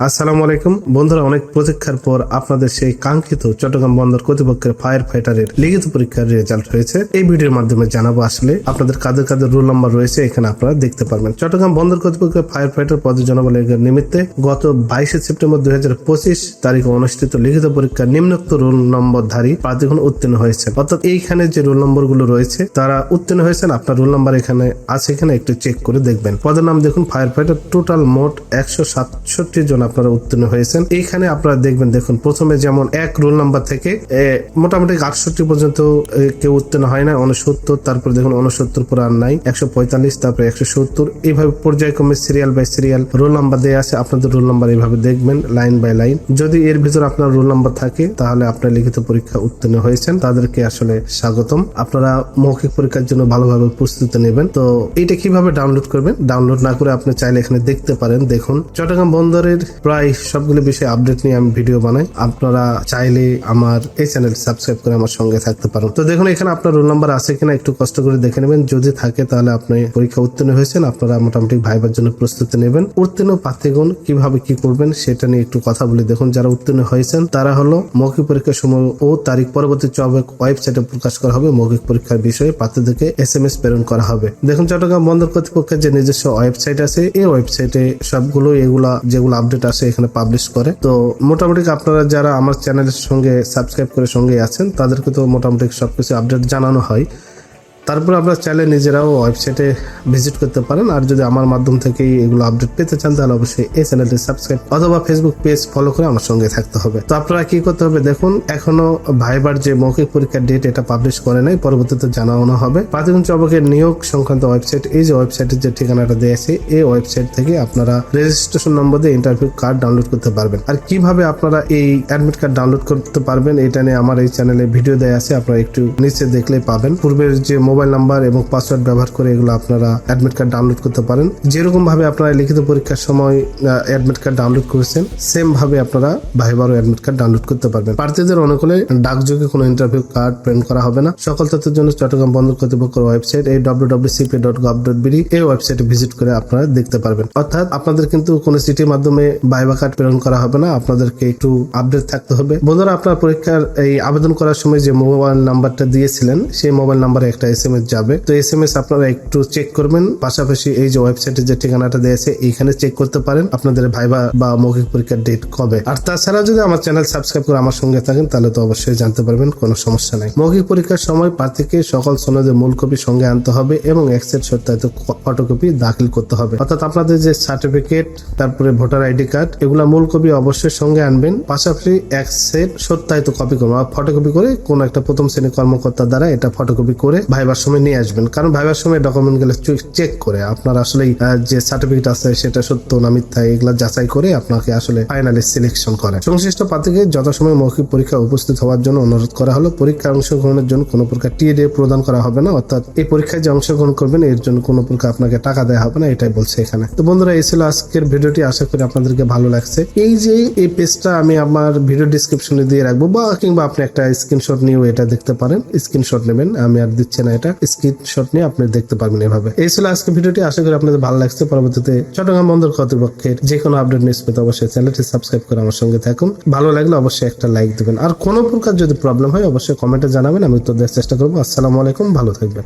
আসসালামু আলাইকুম। বন্ধুরা, অনেক প্রতীক্ষার পর আপনাদের সেই কাঙ্ক্ষিত চট্টগ্রাম বন্দর কর্তৃপক্ষের ফায়ার ফাইটারের লিখিত পরীক্ষার রেজাল্ট হয়েছে। এই ভিডিওর মাধ্যমে জানাব আসলে আপনাদের কাদের কাদের রোল নাম্বার রয়েছে, এখানে আপনারা দেখতে পারবেন। চট্টগ্রাম বন্দর কর্তৃপক্ষের ফায়ার ফাইটার পদে জনবলের নিমিত্তে গত বাইশে সেপ্টেম্বর দুই হাজার পঁচিশ তারিখে অনুষ্ঠিত লিখিত পরীক্ষার নিম্নোক্ত রোল নম্বর নম্বরধারী প্রার্থীগণ উত্তীর্ণ হয়েছে অর্থাৎ এইখানে যে রোল নম্বরগুলো রয়েছে, তারা উত্তীর্ণ হয়েছেন। আপনার রোল নাম্বার এখানে আছে এখানে একটু চেক করে দেখবেন। পদের নাম দেখুন, ফায়ার ফাইটার টোটাল মোট একশো সাতষট্টি জন আপনারা উত্তীর্ণ হয়েছেন। এইখানে আপনারা দেখবেন, দেখুন, প্রথমে যেমন এক রোল নাম্বার থেকে মোটামুটি আটষট্টি পর্যন্ত কেউ উত্তীর্ণ হয় না উনসত্তর তারপর দেখুন উনসত্তর পর আর নাই, একশো পঁয়তাল্লিশ, তারপরে একশো সত্তর। এইভাবে পর্যায়ক্রমে serial by serial roll number দেওয়া আছে, আপনাদের রোল নাম্বার এইভাবে দেখবেন লাইন বাই লাইন যদি এর ভিতর আপনার রোল নাম্বার থাকে, তাহলে আপনার লিখিত পরীক্ষা উত্তীর্ণ হয়েছেন। তাদেরকে আসলে স্বাগতম। আপনারা মৌখিক পরীক্ষার জন্য ভালোভাবে প্রস্তুতি নেবেন। তো এটা কীভাবে ডাউনলোড করবেন? ডাউনলোড না করে আপনি চাইলে এখানে দেখতে পারেন। দেখুন, চট্টগ্রাম বন্দরের প্রায় সবগুলো বিষয়ে আপডেট নিয়ে আমি ভিডিও বানাই। আপনারা চাইলে আমার এই চ্যানেল সাবস্ক্রাইব করে আমার সঙ্গে থাকতে পারেন। তো দেখুন, এখানে আপনার রোল নাম্বার আছে কিনা একটু কষ্ট করে দেখে নেবেন। যদি থাকে, তাহলে আপনি পরীক্ষা উত্তীর্ণ হয়েছেন, আপনারা মোটামুটি ভাইবার জন্য প্রস্তুতি নেবেন। উত্তীর্ণ প্রার্থীগণ কীভাবে কি করবেন, সেটা নিয়ে একটু কথা বলি। দেখুন, যারা উত্তীর্ণ হয়েছেন, তারা হলো মৌখিক পরীক্ষার সময় ও তারিখ পরবর্তী চবেক ওয়েবসাইটে প্রকাশ করা হবে মৌখিক পরীক্ষার বিষয়ে। প্রার্থীদেরকে এস এম এস প্রেরণ করা হবে। দেখুন, চট্টগ্রাম বন্দর কর্তৃপক্ষের যে নিজস্ব ওয়েবসাইট আছে, এই ওয়েবসাইটে সবগুলো, এগুলা যেগুলো আপডেট আছে এখানে পাবলিশ করে। তো মোটামুটি আপনারা যারা আমার চ্যানেলের সঙ্গে সাবস্ক্রাইব করে সঙ্গে আছেন, তাদেরকে তো মোটামুটি সবকিছু আপডেট জানানো হয়। তারপর আপনারা চাইলে নিজেরাও ওয়েবসাইটে ভিজিট করতে পারেন। আর যদি আমার মাধ্যম থেকেই এগুলো আপডেট পেতে চান, তাহলে অবশ্যই এই চ্যানেলটি সাবস্ক্রাইব অথবা ফেসবুক পেজ ফলো করে আমার সঙ্গে থাকতে হবে। তো আপনারা কি করতে হবে দেখুন, এখনও ভাইবার যে মৌখিক পরীক্ষার ডেট এটা পাবলিশ করে নাই, পরবর্তীতে জানানো হবে। প্রাথমিক চবকের নিয়োগ সংক্রান্ত ওয়েবসাইট এই যে ওয়েবসাইটের যে ঠিকানাটা দেওয়া আছে, এই ওয়েবসাইট থেকে আপনারা রেজিস্ট্রেশন নম্বর দিয়ে ইন্টারভিউ কার্ড ডাউনলোড করতে পারবেন। আর কীভাবে আপনারা এই অ্যাডমিট কার্ড ডাউনলোড করতে পারবেন, এটা নিয়ে আমার এই চ্যানেলে ভিডিও দেওয়া আছে, আপনারা একটু নিচে দেখলেই পাবেন। পূর্বের যে মোবাইল নাম্বার এবং পাসওয়ার্ড ব্যবহার করে এগুলো আপনারা অ্যাডমিট কার্ড ডাউনলোড করতে পারেন। যেরকম ভাবে আপনারা লিখিত পরীক্ষার সময় অ্যাডমিট কার্ড ডাউনলোড করেছেন সেম ভাবে আপনারা ভাইবারও অ্যাডমিট কার্ড ডাউনলোড করতে পারবেন। প্রার্থীদের অনুকূলে ডাকযোগে কোনো ইন্টারভিউ কার্ড প্রিন্ট করা হবে না। সকল তথ্যের জন্য চট্টগ্রাম বন্দর কর্তৃপক্ষের ওয়েবসাইট এই W WCP dot gov dot BD এই ওয়েবসাইটে ভিজিট করে আপনারা দেখতে পারবেন। অর্থাৎ আপনাদের কিন্তু কোনো সিটির মাধ্যমে ভাইবা কার্ড প্রেরণ করা হবে না। আপনাদেরকে একটু আপডেট থাকতে হবে। বন্ধুরা, আপনার পরীক্ষার এই আবেদন করার সময় যে মোবাইল নাম্বারটা দিয়েছিলেন, সেই মোবাইল নাম্বারে একটা এস এম এস যাবে। তো এস এম এস আপনারা একটু চেক করবেন। পাশাপাশি এই যে ওয়েবসাইটে যে ঠিকানাটা দিয়েছে এইখানে চেক করতে পারেন আপনাদের ভাইবা বা মৌখিক পরীক্ষার ডেট কবে। আর তাছাড়া যদি আমার চ্যানেল সাবস্ক্রাইব করে আমার সঙ্গে থাকেন, তাহলে তো অবশ্যই জানতে পারবেন, কোনো সমস্যা নাই। মৌখিক পরীক্ষার সময় প্রার্থীকে সকল সনদের মূল কপি সঙ্গে আনতে হবে এবং এক্সেট সত্যায়িত ফটোকপি দাখিল করতে হবে। অর্থাৎ আপনাদের যে সার্টিফিকেট তারপরে ভোটার আইডি কার্ড এগুলা মূল কপি অবশ্যই সঙ্গে আনবেন। পাশাপাশি এক সেট সত্যায়িত কপি করবেন ফটোকপি করে কোন একটা প্রথম শ্রেণি কর্মকর্তার দ্বারা এটা ফটোকপি করে ভাইবার সময় নিয়ে আসবেন। কারণ ভাইবার সময় ডকুমেন্টগুলো চেক করে। আপনার আসলে যে সার্টিফিকেট আছে সেটা সত্য না মিথ্যা, এগুলো যাচাই করে আপনাকে আসলে ফাইনালি সিলেকশন করে। সংশ্লিষ্ট প্রার্থীকে যথাসময়ে মৌখিক পরীক্ষা উপস্থিত হওয়ার জন্য অনুরোধ করা হলো। পরীক্ষায় অংশগ্রহণের জন্য কোনো প্রকার টিএডি প্রদান করা হবে না। অর্থাৎ এই পরীক্ষায় যে অংশগ্রহণ করবেন, এর জন্য কোনো প্রকার আপনাকে টাকা দেওয়া হবে না, এটাই বলছে এখানে। তো বন্ধুরা, এই ছিল আজকের ভিডিওটি। আশা করি আপনাদেরকে ভালো লাগছে। এই যে এই পেজটা আমি আমার ভিডিও ডিসক্রিপশনে দিয়ে রাখব, বা কিংবা আপনি একটা স্ক্রিনশট নিয়েও এটা দেখতে পারেন। স্ক্রিনশট নেবেন, আমি আর দিচ্ছি না এটা। স্ক্রিনশট নিয়ে আপনি দেখতে পারবেন এভাবে। এই ছিল আজকে ভিডিওটি। আশা করি আপনাদের ভালো লাগছে। পরবর্তীতে চট্টগ্রাম বন্দর কর্তৃপক্ষের যে কোনো আপডেট নিউজ পেতে অবশ্যই চ্যানেলটি সাবস্ক্রাইব করে আমার সঙ্গে থাকুন। ভালো লাগলে অবশ্যই একটা লাইক দেবেন। আর কোনো প্রকার যদি প্রবলেম হয়, অবশ্যই কমেন্টে জানাবেন। আমি উত্তর দেওয়ার চেষ্টা করব। আসসালামু আলাইকুম। ভালো থাকবেন।